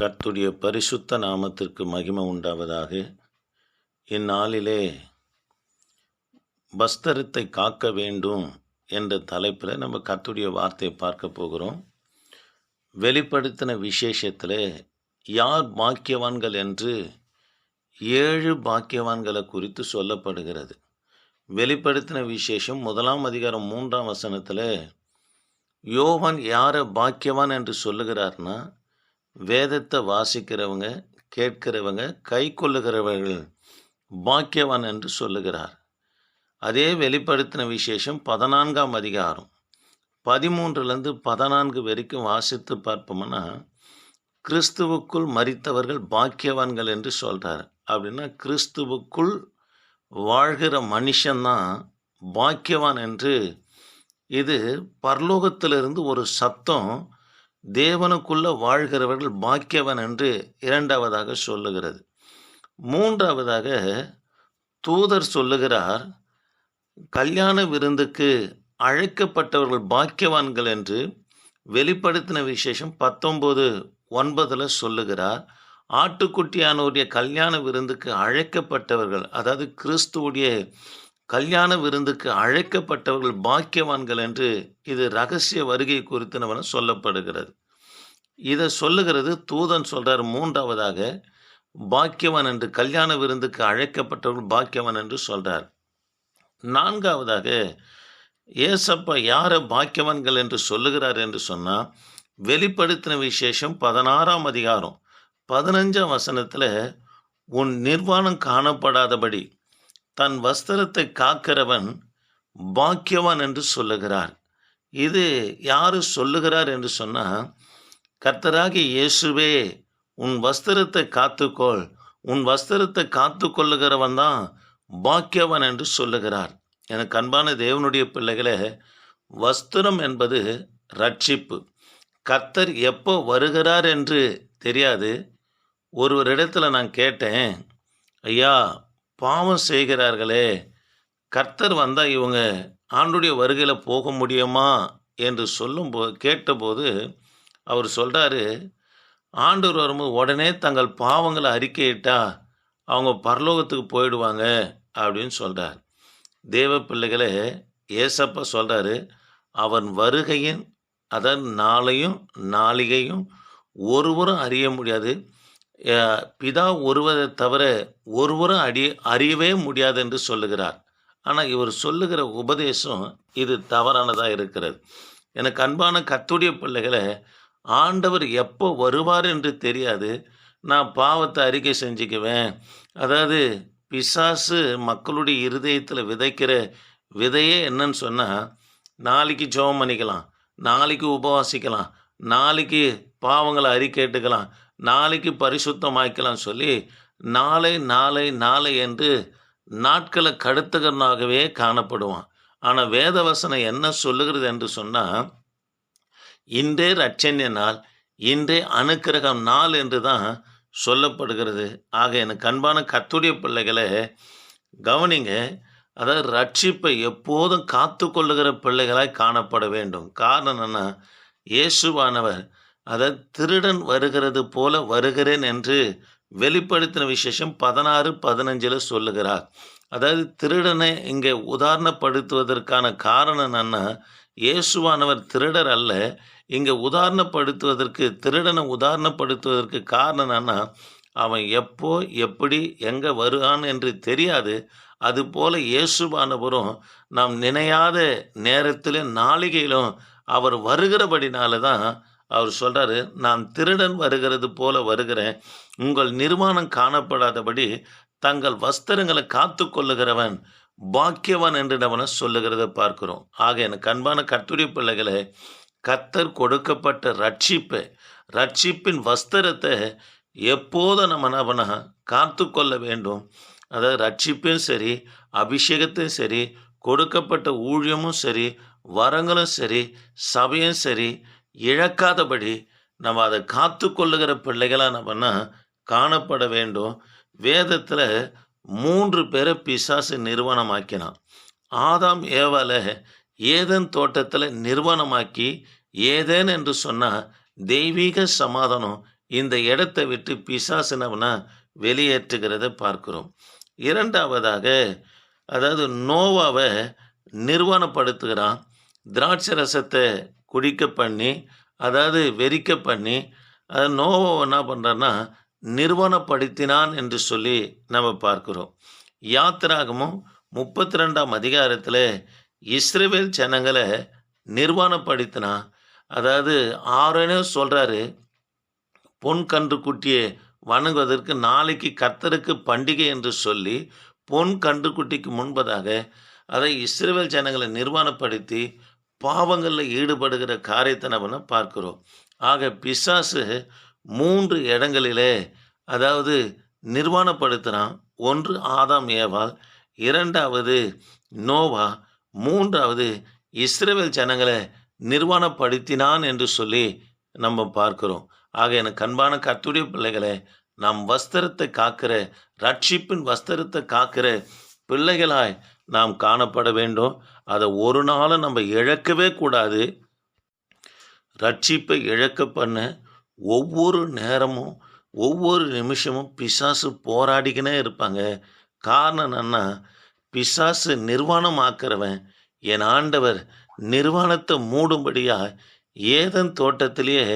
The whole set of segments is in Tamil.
கர்த்துடைய பரிசுத்த நாமத்திற்கு மகிமை உண்டாவதாக. இந்நாளிலே பஸ்தரத்தை காக்க வேண்டும் என்ற தலைப்பில் நம்ம கர்த்துடைய வார்த்தையை பார்க்க போகிறோம். வெளிப்படுத்தின விசேஷத்தில் யார் பாக்கியவான்கள் என்று ஏழு பாக்கியவான்களை குறித்து சொல்லப்படுகிறது. வெளிப்படுத்தின விசேஷம் முதலாம் அதிகாரம் மூன்றாம் வசனத்தில் யோவான் யாரை பாக்கியவான் என்று சொல்லுகிறார்னா வேதத்தை வாசிக்கிறவங்க கேட்கிறவங்க கை கொள்ளுகிறவர்கள் பாக்கியவான் என்று சொல்லுகிறார். அதே வெளிப்படுத்தின விசேஷம் பதினான்காம் அதிகாரம் பதிமூன்றுலேருந்து பதினான்கு வரைக்கும் வாசித்து பார்ப்போம்னா கிறிஸ்துவுக்குள் மரித்தவர்கள் பாக்கியவான்கள் என்று சொல்கிறார் அப்படின்னா கிறிஸ்துவுக்குள் வாழ்கிற மனுஷன்தான் பாக்கியவான் என்று இது பரலோகத்திலிருந்து ஒரு சத்தம் தேவனுக்குள்ள வாழ்கிறவர்கள் பாக்கியவன் என்று இரண்டாவதாக சொல்லுகிறது. மூன்றாவதாக தூதர் சொல்லுகிறார் கல்யாண விருந்துக்கு அழைக்கப்பட்டவர்கள் பாக்கியவான்கள் என்று வெளிப்படுத்தின விசேஷம் பத்தொம்போது ஒன்பதில் சொல்லுகிறார். ஆட்டுக்குட்டியானோருடைய கல்யாண விருந்துக்கு அழைக்கப்பட்டவர்கள் அதாவது கிறிஸ்துவுடைய கல்யாண விருந்துக்கு அழைக்கப்பட்டவர்கள் பாக்கியவான்கள் என்று இது ரகசிய வருகை குறித்து நம்ம சொல்லப்படுகிறது. இதை சொல்லுகிறது தூதன் சொல்கிறார் மூன்றாவதாக பாக்கியவான் என்று கல்யாண விருந்துக்கு அழைக்கப்பட்டவர்கள் பாக்கியவான் என்று சொல்கிறார் நான்காவதாக ஏசப்பா யாரை பாக்கியவான்கள் என்று சொல்லுகிறார் என்று சொன்னால் வெளிப்படுத்தின விசேஷம் பதினாறாம் அதிகாரம் பதினஞ்சாம் வசனத்தில் உன் நிர்வாணம் காணப்படாதபடி தன் வஸ்திரத்தை காக்கிறவன் பாக்கியவான் என்று சொல்லுகிறார். இது யாரு சொல்லுகிறார் என்று சொன்னால் கர்த்தராகி இயேசுவே உன் வஸ்திரத்தை காத்துக்கொள். உன் வஸ்திரத்தை காத்து கொள்ளுகிறவன் தான் பாக்கியவன் என்று சொல்லுகிறார். எனக்கு அன்பான தேவனுடைய பிள்ளைகளே வஸ்திரம் என்பது ரட்சிப்பு. கர்த்தர் எப்போ வருகிறார் என்று தெரியாது. ஒருவரிடத்துல நான் கேட்டேன் ஐயா பாவம் செய்கிறார்களே. கர்த்தர் வந்தால் இவங்க ஆண்டுடைய வருகையில் போக முடியுமா என்று சொல்லும்போது கேட்டபோது அவர் சொல்கிறாரு ஆண்டவர் வரும்போது உடனே தங்கள் பாவங்களை அறிக்கையிட்டா அவங்க பரலோகத்துக்கு போயிடுவாங்க அப்படின்னு சொல்கிறார் தேவ பிள்ளைகளே ஏசப்பா சொல்கிறாரு அவன் வருகையின் அதாவது நாளையும் நாளிகையும் ஒருவரும் அறிய முடியாது. பிதா ஒருவரை தவிர ஒருவரும் அடி அறியவே முடியாது என்று சொல்லுகிறார். ஆனால் இவர் சொல்லுகிற உபதேசம் இது தவறானதாக இருக்கிறது. எனக்கு அன்பான கத்துடைய பிள்ளைகளை ஆண்டவர் எப்போ வருவார் என்று தெரியாது. நான் பாவத்தை அறிக்கை செஞ்சுக்குவேன். அதாவது பிசாசு மக்களுடைய இருதயத்தில் விதைக்கிற விதையே என்னன்னு சொன்னால் நாளைக்கு ஜெபம் பண்ணிக்கலாம் நாளைக்கு உபவாசிக்கலாம் நாளைக்கு பாவங்களை அறிக்கேட்டுக்கலாம் நாளைக்கு பரிசுத்தமாக்கலாம் சொல்லி நாளை நாளை நாளை என்று நாட்களை கடுத்தகனாகவே காணப்படுவான். ஆனால் வேதவசனம் என்ன சொல்லுகிறது என்று சொன்னால் இன்றே ரட்சண்ய நாள் இன்றே அனுக்கிரகம் நாள் என்று தான் சொல்லப்படுகிறது. ஆக எனக்கு அன்பான கத்துடைய பிள்ளைகளை கவனிங்க அதாவது ரட்சிப்பை எப்போதும் காத்து கொள்ளுகிற பிள்ளைகளாய் காணப்பட வேண்டும். காரணம் என்ன இயேசுவானவர் அதாவது திருடன் வருகிறது போல வருகிறேன் என்று வெளிப்படுத்தின விசேஷம் பதினாறு பதினஞ்சில் சொல்லுகிறார். அதாவது திருடனை இங்கே உதாரணப்படுத்துவதற்கான காரணம் என்னன்னா இயேசுவானவர் திருடர் அல்ல. இங்கே உதாரணப்படுத்துவதற்கு திருடனை உதாரணப்படுத்துவதற்கு காரணம் என்னன்னா அவன் எப்போ எப்படி எங்கே வருவான் என்று தெரியாது. அதுபோல இயேசுவானவரும் நாம் நினையாத நேரத்தில் நாளிகையிலும் அவர் வருகிறபடினால தான் அவர் சொல்கிறாரு நான் திருடன் வருகிறது போல வருகிறேன். உங்கள் நிர்மாணம் காணப்படாதபடி தங்கள் வஸ்திரங்களை காத்து கொள்ளுகிறவன் பாக்கியவன் என்று நம்மளை சொல்லுகிறத பார்க்கிறோம். ஆக எனக்கு அன்பான கட்டுரை பிள்ளைகளை கத்தர் கொடுக்கப்பட்ட ரட்சிப்பை ரட்சிப்பின் வஸ்திரத்தை எப்போதும் நம்ம என்ன பண்ண காத்து கொள்ள வேண்டும். அதாவது ரட்சிப்பும் சரி அபிஷேகத்தையும் சரி கொடுக்கப்பட்ட ஊழியமும் சரி வரங்களும் சரி சபையும் சரி இழக்காதபடி நம்ம அதை காத்து கொள்ளுகிற பிள்ளைகளாக நம்மன்னா காணப்பட வேண்டும். வேதத்தில் மூன்று பேரை பிசாசு நிறுவனமாக்கினான் ஆதாம் ஏவால ஏதேன் தோட்டத்தில் நிறுவனமாக்கி ஏதேன் என்று சொன்னால் தெய்வீக சமாதானம் இந்த இடத்தை விட்டு பிசாசுனவனா வெளியேற்றுகிறத பார்க்கிறோம். இரண்டாவதாக அதாவது நோவாவை நிர்வாணப்படுத்துகிறான். திராட்சை ரசத்தை குடிக்க பண்ணி அதாவது வெறிக்க பண்ணி அது நோவை என்ன பண்ணுறான்னா நிர்வாணப்படுத்தினான் என்று சொல்லி நம்ம பார்க்கிறோம். யாத்திராகமும் முப்பத்தி ரெண்டாம் அதிகாரத்தில் இஸ்ரேவேல் ஜனங்களை நிர்வாணப்படுத்தினான் அதாவது ஆரோனே சொல்கிறாரு பொன் கன்று குட்டியை வணங்குவதற்கு நாளைக்கு கர்த்தருக்கு பண்டிகை என்று சொல்லி பொன் கன்றுக்குட்டிக்கு முன்பதாக அதை இஸ்ரேவேல் ஜனங்களை நிர்வாணப்படுத்தி பாவங்களில் ஈடுபடுகிற காரியத்தை நம்ம பார்க்கிறோம்? ஆக பிசாசு மூன்று இடங்களிலே அதாவது நிர்வாணப்படுத்துகிறான் ஒன்று ஆதாம் ஏவால் இரண்டாவது நோவா. மூன்றாவது இஸ்ரேவேல் ஜனங்களை நிர்வாணப்படுத்தினான் என்று சொல்லி நம்ம பார்க்கிறோம். ஆக எனக்கு அன்பான கத்துடைய பிள்ளைகளை நாம் வஸ்திரத்தை காக்கிற ரட்சிப்பின் வஸ்திரத்தை காக்கிற பிள்ளைகளாய் நாம் காணப்பட வேண்டும். அதை ஒரு நாளும் நம்ம இழக்கவே கூடாது. ரட்சிப்பை இழக்க பண்ண ஒவ்வொரு நேரமும் ஒவ்வொரு நிமிஷமும் பிசாசு போராடிக்கினே இருப்பாங்க. காரணம் என்னன்னா பிசாசு நிர்வாணம் ஆக்கிறவன் என் ஆண்டவர் நிர்வாணத்தை மூடும்படியாக ஏதன் தோட்டத்திலேயே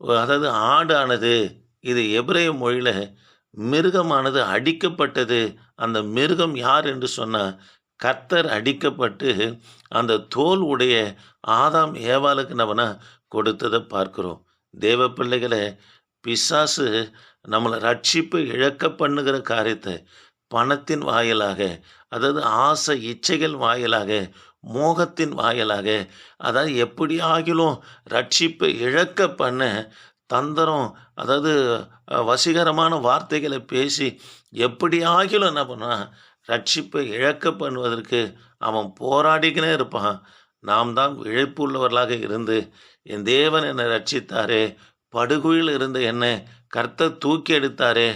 அதாவது ஆடானது இது எபிரேய மொழியில் மிருகமானது அடிக்கப்பட்டது. அந்த மிருகம் யார் என்று சொன்னால் கர்த்தர் அடிக்கப்பட்டு அந்த தோல் உடைய ஆதாம் ஏவாளுக்கு நம்மனா கொடுத்ததை பார்க்கிறோம். தேவ பிள்ளைகளை பிசாசு நம்மளை ரட்சிப்பு இழக்க பண்ணுகிற காரியத்தை பணத்தின் வாயிலாக அதாவது ஆசை இச்சைகள் வாயிலாக மோகத்தின் வாயிலாக அதாவது எப்படி ஆகிலும் ரட்சிப்பை இழக்க பண்ண தந்திரம் அதாவது வசீகரமான வார்த்தைகளை பேசி எப்படி ஆகிலும் என்ன பண்ணால் ரட்சிப்பை இழக்க பண்ணுவதற்கு அவன் போராடிக்கினே இருப்பான். நாம் தான் இழைப்பு உள்ளவர்களாக இருந்து என் தேவன் என்னை ரட்சித்தாரே படுகுழியில் இருந்த என்னை கர்த்தர் தூக்கி எடுத்தாரே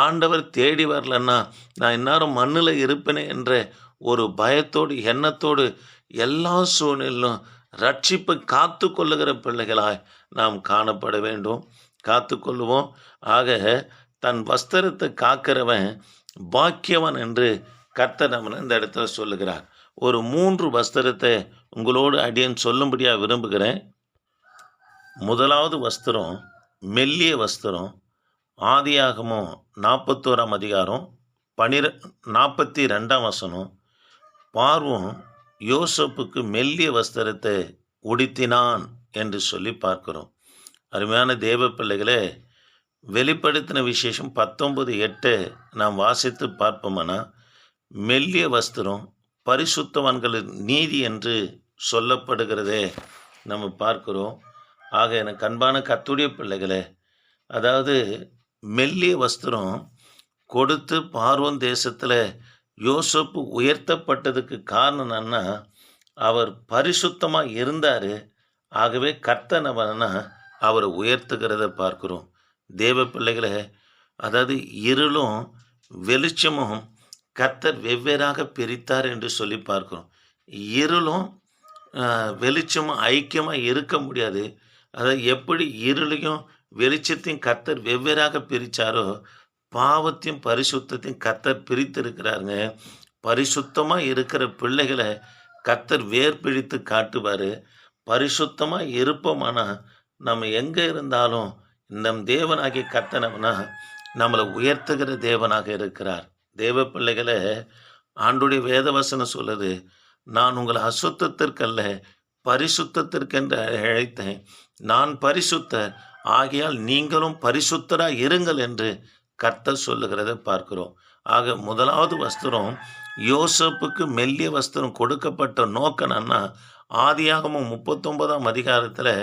ஆண்டவர் தேடி வரலன்னா நான் இந்நேரம் மண்ணில் இருப்பேனே என்ற ஒரு பயத்தோடு எண்ணத்தோடு எல்லா சூழ்நிலும் ரட்சிப்பை காத்து கொள்ளுகிற பிள்ளைகளாய் நாம் காணப்பட வேண்டும். காத்து கொள்ளுவோம். ஆக தன் வஸ்திரத்தை காக்கிறவன் பாக்கியவன் என்று கர்த்தர் இந்த இடத்துல சொல்லுகிறார். ஒரு மூன்று வஸ்திரத்தை உங்களோடு அடியன் சொல்லும்படியாக விரும்புகிறேன். முதலாவது வஸ்திரம் மெல்லிய வஸ்திரம் ஆதியாகமும் நாற்பத்தோராம் அதிகாரம் பனிர நாற்பத்தி ரெண்டாம் வசனம். பார்வம் யோசப்புக்கு மெல்லிய வஸ்திரத்தை உடுத்தினான் என்று சொல்லி பார்க்கிறோம். அருமையான தேவ பிள்ளைகளே வெளிப்படுத்தின விசேஷம் பத்தொன்பது எட்டு நாம் வாசித்து பார்ப்போம்னா மெல்லிய வஸ்திரம் பரிசுத்தவான்களின் நீதி என்று சொல்லப்படுகிறதே நம்ம பார்க்கிறோம். ஆக எனக்கு அன்பான கத்துடைய பிள்ளைகளே அதாவது மெல்லிய வஸ்திரம் கொடுத்து பார்வன் தேசத்தில் யோசப்பு உயர்த்தப்பட்டதுக்கு காரணம் என்னன்னா அவர் பரிசுத்தமாக இருந்தார். ஆகவே கர்த்தனவனா அவரை உயர்த்துகிறத பார்க்குறோம். தேவ பிள்ளைகளை அதாவது இருளும் வெளிச்சமும் கத்தர் வெவ்வேறாக பிரித்தார் என்று சொல்லி பார்க்கிறோம். இருளும் வெளிச்சமும் ஐக்கியமாக இருக்க முடியாது. அதாவது எப்படி இருளையும் வெளிச்சத்தையும் கத்தர் வெவ்வேறாக பிரித்தாரோ பாவத்தையும் பரிசுத்தத்தையும் கத்தர் பிரித்திருக்கிறாருங்க. பரிசுத்தமாக இருக்கிற பிள்ளைகளை கத்தர் வேர் பிடித்து காட்டுவார். பரிசுத்தமாக இருப்போமானா நம்ம எங்கே இருந்தாலும் நம் தேவனாகிய கத்தனவனா நம்மளை உயர்த்துகிற தேவனாக இருக்கிறார். தேவ பிள்ளைகளை ஆண்டுடைய வேதவசனம் சொல்லுது நான் உங்களை அசுத்தத்திற்கல்ல பரிசுத்தத்திற்கென்று அழைத்தேன். நான் பரிசுத்தர் ஆகையால் நீங்களும் பரிசுத்தராக இருங்கள் என்று கர்த்தர் சொல்லுகிறத பார்க்கிறோம். ஆக முதலாவது வஸ்திரம் யோசப்புக்கு மெல்லிய வஸ்திரம் கொடுக்கப்பட்ட நோக்கம்னா ஆதியாகமும் முப்பத்தொன்பதாம் அதிகாரத்தில்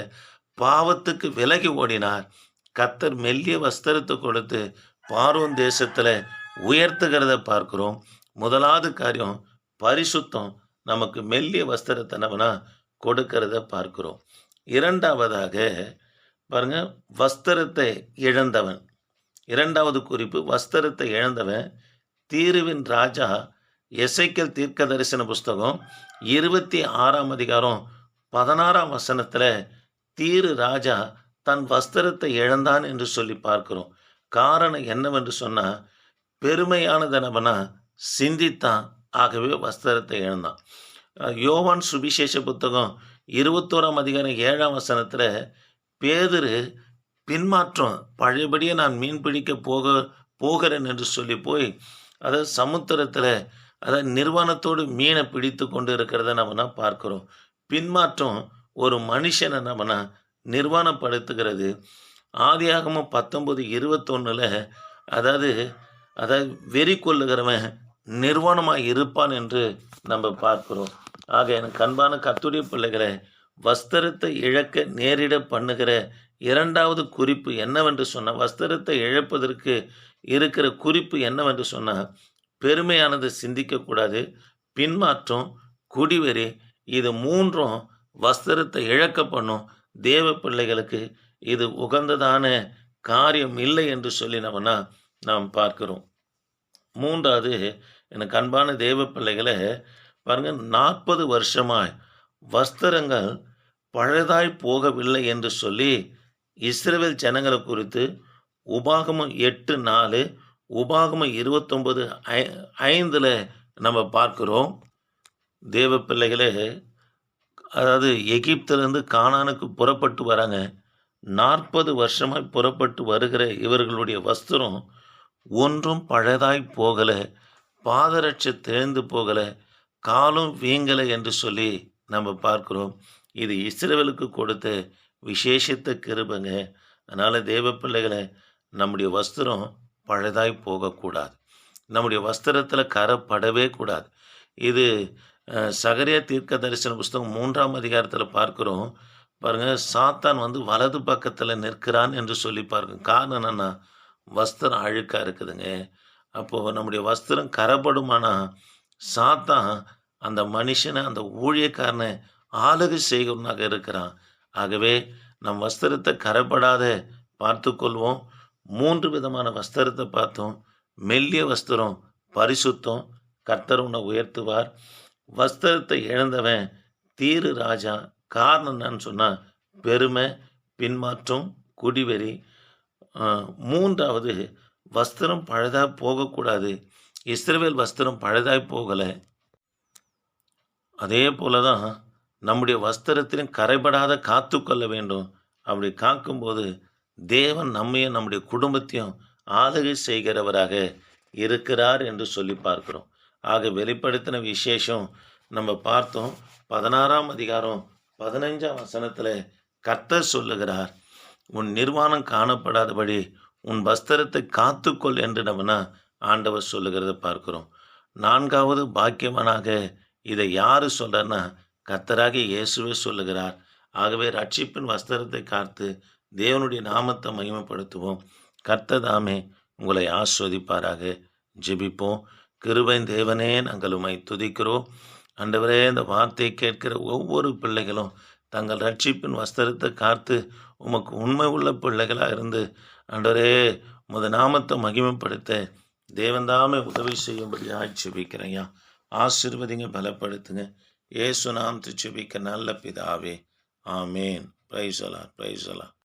பாவத்துக்கு விலகி ஓடினார். கத்தர் மெல்லிய வஸ்திரத்தை கொடுத்து பார்வன் தேசத்தில் உயர்த்துகிறத பார்க்கிறோம். முதலாவது காரியம் பரிசுத்தம் நமக்கு மெல்லிய வஸ்திரத்தை நம்மனா கொடுக்கிறத பார்க்கிறோம். இரண்டாவதாக பாருங்க வஸ்திரத்தை இழந்தவன். இரண்டாவது குறிப்பு வஸ்திரத்தை இழந்தவன் தீருவின் ராஜா எசைக்கல் தீர்க்க தரிசன புஸ்தகம் இருபத்தி ஆறாம் அதிகாரம் பதினாறாம் வசனத்தில் தீரு ராஜா தன் வஸ்திரத்தை இழந்தான் என்று சொல்லி பார்க்கிறோம். காரணம் என்னவென்று சொன்னால் பெருமையானது என்னவனா சிந்தித்தான். ஆகவே வஸ்திரத்தை இழந்தான் யோவான் சுவிசேஷ புத்தகம் இருபத்தோராம் அதிகாரம் ஏழாம் வசனத்தில் பேதரு பின்மாற்றம் பழையபடியே நான் மீன் பிடிக்க போக போகிறேன் என்று சொல்லி போய் அதாவது சமுத்திரத்தில் அதாவது நிர்வாணத்தோடு மீனை பிடித்து கொண்டு இருக்கிறத நம்ம பார்க்குறோம். பின்மாற்றம் ஒரு மனுஷனை நம்ம நிர்வாணப்படுத்துகிறது. ஆதியாகமும் பத்தொம்பது இருபத்தொன்னில் அதாவது அதாவது வெறி கொள்ளுகிறவன் நிர்வாணமாக இருப்பான் என்று நம்ம பார்க்கிறோம். ஆக எனக்கு அன்பான கத்துடைய பிள்ளைகளை வஸ்திரத்தை இழக்க நேரிட பண்ணுகிற இரண்டாவது குறிப்பு என்னவென்று சொன்னால் வஸ்திரத்தை இழப்பதற்கு இருக்கிற குறிப்பு என்னவென்று சொன்னால் பெருமையானது சிந்திக்கக்கூடாது பின்மாற்றம் குடிவெறி இது மூன்றும் வஸ்திரத்தை இழக்க பண்ணும். தேவ பிள்ளைகளுக்கு இது உகந்ததான காரியம் இல்லை என்று சொல்லினவனா நாம் பார்க்கிறோம். மூன்றாவது எனக்கு அன்பான தேவ பிள்ளைகளை பாருங்க நாற்பது வருஷமாய் வஸ்திரங்கள் பழதாய் போகவில்லை என்று சொல்லி இஸ்ரேல் ஜனங்களை குறித்து உபாகமம் எட்டு நாலு உபாகமம் இருபத்தொம்பது ஐ ஐந்தில் நம்ம பார்க்கிறோம். தேவ பிள்ளைகளே அதாவது எகிப்திலேருந்து கானானுக்கு புறப்பட்டு வராங்க. நாற்பது வருஷமாய் புறப்பட்டு வருகிற இவர்களுடைய வஸ்திரம் ஒன்றும் பழதாய் போகலை பாதரட்சை தேர்ந்து போகலை காலும் வீங்கலை என்று சொல்லி நம்ம பார்க்குறோம். இது இஸ்ரவேலுக்கு கொடுத்த விசேஷித்த கிருபங்க. அதனால் தேவ பிள்ளைகளை நம்முடைய வஸ்திரம் பழதாய் போகக்கூடாது. நம்முடைய வஸ்திரத்தில் கரப்படவே கூடாது. இது சகரிய தீர்க்க தரிசன புஸ்தகம் மூன்றாம் அதிகாரத்தில் பார்க்குறோம். பாருங்கள் சாத்தான் வந்து வலது பக்கத்தில் நிற்கிறான் என்று சொல்லி பாருங்க காரணம் என்னென்னா வஸ்திரம் அழுக்காக இருக்குதுங்க. அப்போது நம்முடைய வஸ்திரம் கரப்படுமானா சாத்தான் அந்த மனுஷனை அந்த ஊழியக்காரனை ஆளுகை செய்கிறனாக இருக்கிறான். ஆகவே நம் வஸ்திரத்தை கரைப்படாத பார்த்து கொள்வோம். மூன்று விதமான வஸ்திரத்தை பார்த்தோம். மெல்லிய வஸ்திரம் பரிசுத்தம் கர்த்தர் உன்னை உயர்த்துவார். வஸ்திரத்தை இழந்தவன் தீரு ராஜா. காரணம் என்னன்னு சொன்னால் பெருமை பின்மாற்றம் குடிவெறி மூன்றாவது வஸ்திரம் பழுதாக போகக்கூடாது. இஸ்ரவேல் வஸ்திரம் பழுதாய் போகலை. அதே போல தான் நம்முடைய வஸ்திரத்திலும் கரைபடாத காத்து கொள்ள வேண்டும். அப்படி காக்கும்போது தேவன் நம்மையும் நம்முடைய குடும்பத்தையும் ஆதரவு செய்கிறவராக இருக்கிறார் என்று சொல்லி பார்க்கிறோம். ஆக வெளிப்படுத்தின விசேஷம் நம்ம பார்த்தோம். பதினாறாம் அதிகாரம் பதினைஞ்சாம் வசனத்தில் கர்த்தர் சொல்லுகிறார் உன் நிர்வாணம் காணப்படாதபடி உன் வஸ்திரத்தை காத்துக்கொள் என்று நம்ம ஆண்டவர் சொல்லுகிறத பார்க்கிறோம். நான்காவது பாக்கியவனாக இதை யார் சொல்றன்னா கர்த்தராகிய இயேசுவே சொல்லுகிறார். ஆகவே ரட்சிப்பின் வஸ்திரத்தை காத்து தேவனுடைய நாமத்தை மகிமைப்படுத்துவோம். கர்த்ததாமே உங்களை ஆஸ்வதிப்பாராக. ஜெபிப்போம். கிருபையின் தேவனே நாங்கள் உமை துதிக்கிறோம். அண்டவரே இந்த வார்த்தையை கேட்கிற ஒவ்வொரு பிள்ளைகளும் தங்கள் ரட்சிப்பின் வஸ்திரத்தை காத்து உமக்கு உண்மை உள்ள பிள்ளைகளாக இருந்து அன்றரே உமது நாமத்தை மகிமைப்படுத்த தேவந்தாமே உதவி செய்யும்படியாக ஜெபிக்கிறேன்யா ஆசீர்வதிங்க பலப்படுத்துங்க. ஏசு நாம் ஜெபிக்க நல்ல பிதாவே. ஆமேன். பிரைசலா பிரைசலா